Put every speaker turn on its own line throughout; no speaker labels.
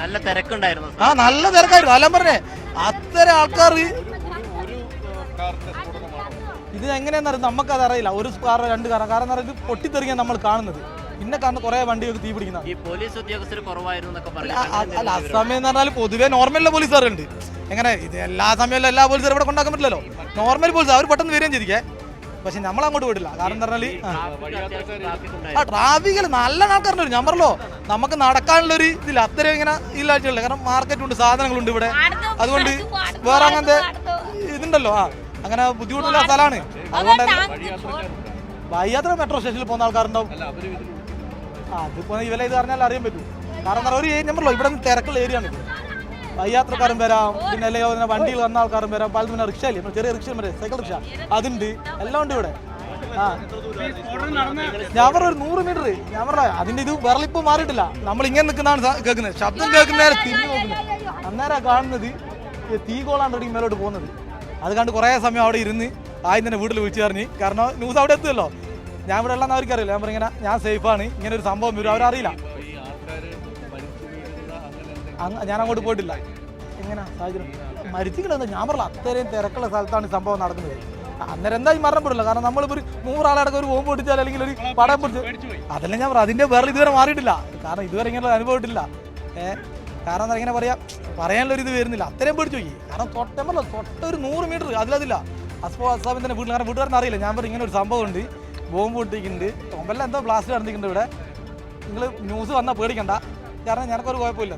നല്ല തിരക്കുണ്ടായിരുന്നു
ആ നല്ല തിരക്കായിരുന്നു. അല്ല പറഞ്ഞേ അത്ര ആൾക്കാർ ഇത് എങ്ങനെയാണെന്ന് നമുക്കത് അറിയില്ല. ഒരു കാറോ രണ്ട് കാറോ. കാരണം എന്ന് പറഞ്ഞാൽ പൊട്ടിത്തെറിക്കാൻ നമ്മൾ കാണുന്നത്. പിന്നെ കാരണം കുറെ വണ്ടിയൊക്കെ തീ പിടിക്കുന്ന.
ഈ പോലീസ് ഉദ്യോഗസ്ഥർ കുറവായിരുന്നു
അല്ല, അസമയം എന്ന് പറഞ്ഞാൽ പൊതുവെ നോർമലിലെ പോലീസുകാരുണ്ട്. എങ്ങനെ ഇത് എല്ലാ സമയത്തും എല്ലാ പോലീസുകാരും ഇവിടെ കൊണ്ടാക്കാൻ പറ്റില്ലല്ലോ? നോർമൽ പോലീസ് അവർ പെട്ടെന്ന് വരികയും ചെയ്തിരിക്കേ. പക്ഷെ നമ്മൾ അങ്ങോട്ട് വിടില്ല കാരണം പറഞ്ഞാൽ പറഞ്ഞാൽ ആ. ട്രാഫിക്കിൽ നല്ല ആൾക്കാരുണ്ട് ഞാൻ പറഞ്ഞല്ലോ നമുക്ക് നടക്കാനുള്ള ഒരു ഇതില്ല. അത്രയും ഇങ്ങനെ ഇല്ലായിട്ടുള്ള കാരണം മാർക്കറ്റ് ഉണ്ട് സാധനങ്ങളുണ്ട് ഇവിടെ. അതുകൊണ്ട് വേറെ അങ്ങനത്തെ ഇതുണ്ടല്ലോ. ആ അങ്ങനെ ബുദ്ധിമുട്ടുള്ള സ്ഥലമാണ്. അതുകൊണ്ട് വയ്യാത്ര മെട്രോ സ്റ്റേഷനിൽ പോകുന്ന ആൾക്കാരുണ്ടാവും. ആ അതിപ്പോ ഇവലെ ഇത് പറഞ്ഞാൽ അറിയാൻ പറ്റും. കാരണം ഒരു ഒരു പറഞ്ഞല്ലോ ഇവിടെ നിന്ന് തിരക്കുള്ള ഏരിയ ആണ് ഇത് വയ്യാത്രക്കാരും വരാം. പിന്നെ അല്ലെങ്കിൽ വണ്ടിയിൽ വന്ന ആൾക്കാരും വരാം. പല പിന്നെ റിക്ഷ ഇല്ലേ ചെറിയ റിക്ഷ വരെ സൈക്കിൾ റിക്ഷ. അതുണ്ട്. എല്ലാം ഉണ്ട് ഇവിടെ. ആ. ഞാൻ ഒരു നൂറ് മീറ്റർ. ഞാൻ പറഞ്ഞ അതിന്റെ ഇത് വിറളിപ്പ് മാറിയിട്ടില്ല. നമ്മൾ ഇങ്ങനെ നിൽക്കുന്നതാണ് കേൾക്കുന്നത്. ശബ്ദം കേൾക്കുന്നേരം തിരിഞ്ഞു നോക്കുന്നത്. അന്നേരം കാണുന്നത് തീ റെഡി മേലോട്ട് പോകുന്നത്. അത് കണ്ട് കുറേ സമയം അവിടെ ഇരുന്ന് ആദ്യം തന്നെ വീട്ടിൽ വിളിച്ചു പറഞ്ഞ് കാരണം ന്യൂസ് അവിടെ എത്തുമല്ലോ. ഞാൻ ഇവിടെ ഉള്ളതെന്ന് അവർക്ക് അറിയില്ല. ഞാൻ പറഞ്ഞാൽ ഞാൻ സേഫാണ് ഇങ്ങനെ ഒരു സംഭവം വരും. അവരറിയില്ല. ഞാൻ അങ്ങോട്ട് പോയിട്ടില്ല. എങ്ങനെ സാഹചര്യം? മരിച്ചിട്ടില്ല ഞാൻ പറഞ്ഞു അത്രയും തിരക്കുള്ള സ്ഥലത്താണ് ഈ സംഭവം നടക്കുന്നത്. അന്നേരം എന്തായാലും മരണപ്പെടില്ല കാരണം നമ്മളിപ്പോൾ ഒരു നൂറാളടക്കം ഒരു ബോംബ് പൊട്ടിച്ചാൽ അല്ലെങ്കിൽ ഒരു പടം പൊട്ടിച്ച് അതല്ല ഞാൻ പറഞ്ഞു അതിന്റെ വേറെ ഇതുവരെ മാറിയിട്ടില്ല. കാരണം ഇതുവരെ ഇങ്ങനെ അനുഭവമിട്ടില്ല ഏഹ് കാരണം എന്താ ഇങ്ങനെ പറയാ? പറയാനുള്ള ഒരു ഇത് വരുന്നില്ല. അത്രയും പേടിച്ചു പോയി. കാരണം തൊട്ടമല്ലോ തൊട്ട ഒരു നൂറ് മീറ്റർ അതിലതില്ല. അസ്ഫോ അസാബിൻ തന്നെ വീട്ടിൽ കാരണം വീട്ടുകാരൻ അറിയില്ല. ഞാൻ പറഞ്ഞു ഇങ്ങനെ ഒരു സംഭവം ഉണ്ട്. ബോംബ് പൊട്ടിക്കുന്നുണ്ട്. തൊമ്പല്ല എന്തോ ബ്ലാസ്റ്റ് നടന്നിട്ടുണ്ട് ഇവിടെ. നിങ്ങൾ ന്യൂസ് വന്നാൽ പേടിക്കണ്ട. കാരണം ഞങ്ങൾക്കൊരു കുഴപ്പമില്ല.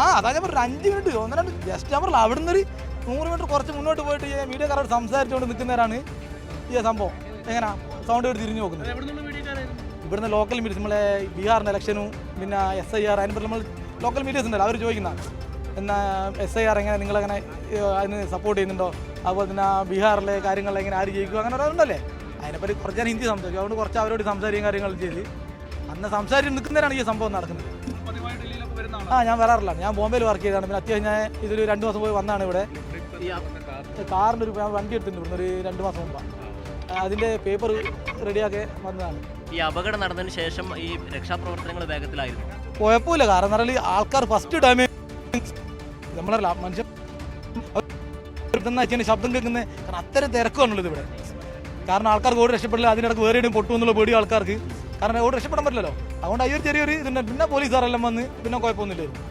ആ അതാ ഞാൻ പറഞ്ഞു അഞ്ച് മിനിറ്റ് ഒന്ന് രണ്ട് ജസ്റ്റ് ഞാൻ പറഞ്ഞു അവിടുന്ന് ഒരു നൂറ് മീറ്റർ കുറച്ച് മുന്നോട്ട് പോയിട്ട് ഈ മീഡിയക്കാരോട് സംസാരിച്ചുകൊണ്ട് നിൽക്കുന്നവരാണ് ഈ സംഭവം. എങ്ങനെയാ സൗണ്ട് കേട്ട് തിരിഞ്ഞു നോക്കുന്നത്. ഇവിടുന്ന് ലോക്കൽ മീഡിയസ് നമ്മളെ ബീഹാറിന്റെ ഇലക്ഷനും പിന്നെ എസ് ഐ ആർ അതിന് നമ്മൾ ലോക്കൽ മീഡിയസ് ഉണ്ടല്ലോ അവർ ചോദിക്കുന്നതാണ് എന്നാൽ എസ് ഐ ആർ എങ്ങനെ നിങ്ങളെങ്ങനെ അതിന് സപ്പോർട്ട് ചെയ്യുന്നുണ്ടോ? അതുപോലെ തന്നെ ബീഹാറിലെ കാര്യങ്ങൾ എങ്ങനെ ആര് ജയിക്കും അങ്ങനെ ഒരാളുണ്ടല്ലേ അതിനെപ്പറ്റി കുറച്ച് ഞാൻ ഹിന്ദി സംസാരിക്കും അതുകൊണ്ട് കുറച്ച് അവരോട് സംസാരിക്കും കാര്യങ്ങൾ ചെയ്ത്. അന്ന് സംസാരിച്ച് നിൽക്കുന്നവരാണ് ഈ സംഭവം നടക്കുന്നത്. ആ ഞാൻ വരാറില്ല. ഞാൻ ബോംബെയിൽ വർക്ക് ചെയ്താണ് പിന്നെ അത്യാവശ്യം ഞാൻ ഇതൊരു രണ്ട് മാസം പോയി വന്നാണ് ഇവിടെ. കാറിന്റെ ഒരു വണ്ടി എടുത്തിട്ടുണ്ട് ഇവിടുന്ന് ഒരു രണ്ട് മാസം മുമ്പ്. അതിന്റെ പേപ്പർ റെഡിയാക്കി വന്നതാണ്.
ഈ അപകടം നടന്നതിന് ശേഷം ഈ രക്ഷാപ്രവർത്തനങ്ങൾ വേഗത്തിലായിരുന്നു.
കുഴപ്പമില്ല. കാരണം എന്ന് പറഞ്ഞാൽ ആൾക്കാർ ഫസ്റ്റ് ഡാമേജ് നമ്മളല്ല മനുഷ്യൻ ശബ്ദം കേൾക്കുന്നത് കാരണം അത്തരം തിരക്കാണുള്ളത് ഇവിടെ. കാരണം ആൾക്കാർക്ക് ഓടി രക്ഷപ്പെടില്ല. അതിനിടക്ക് വേറെ പൊട്ടു എന്നുള്ള പേടി ആൾക്കാർക്ക്. കാരണം അവിടെ രക്ഷപ്പെടാൻ പറ്റില്ലല്ലോ. അതുകൊണ്ട് ഒരു ചെറിയൊരു ഇതുണ്ട് പിന്നെ പോലീസുകാരെല്ലാം വന്ന് പിന്നെ കുഴപ്പമൊന്നുമില്ലായിരുന്നു.